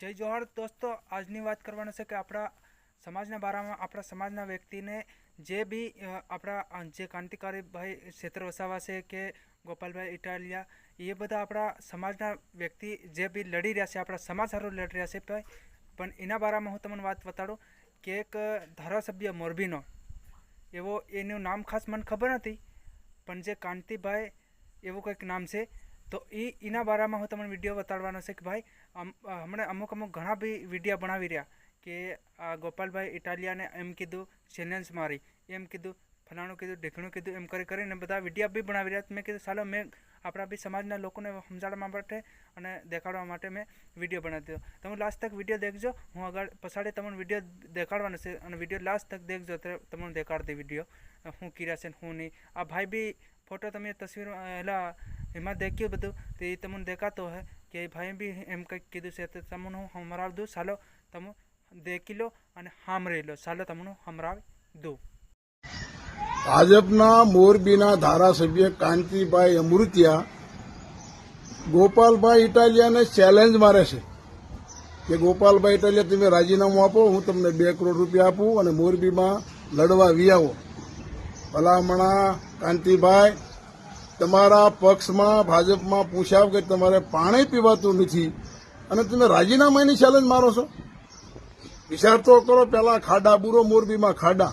જય જોહર. દોસ્તો, આજની વાત કરવાનો છે કે આપણા સમાજના બારામાં આપણા સમાજના વ્યક્તિને જે બી આપણા જે ક્રાંતિકારી ભાઈ ક્ષેત્ર વસાવા છે કે ગોપાલભાઈ ઇટાલિયા, એ બધા આપણા સમાજના વ્યક્તિ જે બી લડી રહ્યા છે, આપણા સમાજ સારું લડી રહ્યા છે ભાઈ. પણ એના બારામાં હું તમને વાત બતાડું કે એક ધારાસભ્ય મોરબીનો, એવો એનું નામ ખાસ મને ખબર નથી, પણ જે કાંતિભાઈ એવું કંઈક નામ છે તો એ એના બારામાં હું તમને વીડિયો બતાડવાનો છે કે ભાઈ હમણાં અમુક અમુક ઘણા બી વિડીયા બનાવી રહ્યા કે, આ ગોપાલભાઈ ઇટાલિયાને એમ કીધું ચેલેન્જ મારી. એમ કીધું, ફલાણું કીધું, ઢીકણું કીધું, એમ કરી કરીને બધા વીડિયો બી બનાવી રહ્યા. મેં કીધું, ચાલો, મેં આપણા બી સમાજના લોકોને સમજાવવા માટે અને દેખાડવા માટે મેં વીડિયો બનાવી દીધો. તમે લાસ્ટ તક વીડિયો દેખજો. હું આગળ પછાડી તમને વીડિયો દેખાડવાનો છે અને વીડિયો લાસ્ટ તક દેખજો તો તમને દેખાડતી વીડિયો. હું કર્યા છે હું નહીં. આ ભાઈ બી ફોટો તમે તસવીર એલા એમાં દેખ્યું બધું તો એ તમને દેખાતો હોય કે ભાઈ બી એમ કંઈક કીધું છે તો તમને હું હમરાવી દઉં. ચાલો, તમે દેખી લો અને સાંભળી લો. ચાલો, તમને હમરાવી દઉં. ભાજપના મોરબીના ધારાસભ્ય કાંતિભાઈ અમૃતિયા ગોપાલભાઈ ઇટાલિયાને ચેલેન્જ મારે છે કે ગોપાલભાઈ ઇટાલિયા, તમે રાજીનામું આપો, હું તમને બે કરોડ રૂપિયા આપું અને મોરબીમાં લડવા વી ભલામણા કાંતિભાઈ તમારા પક્ષમાં, ભાજપમાં પૂછ્યા કે તમારે પાણી પીવાતું નથી. અને તમે રાજીનામાની ચેલેન્જ મારો છો? વિચાર તો કરો, પેલા ખાડા બુરો મોરબીમાં ખાડા.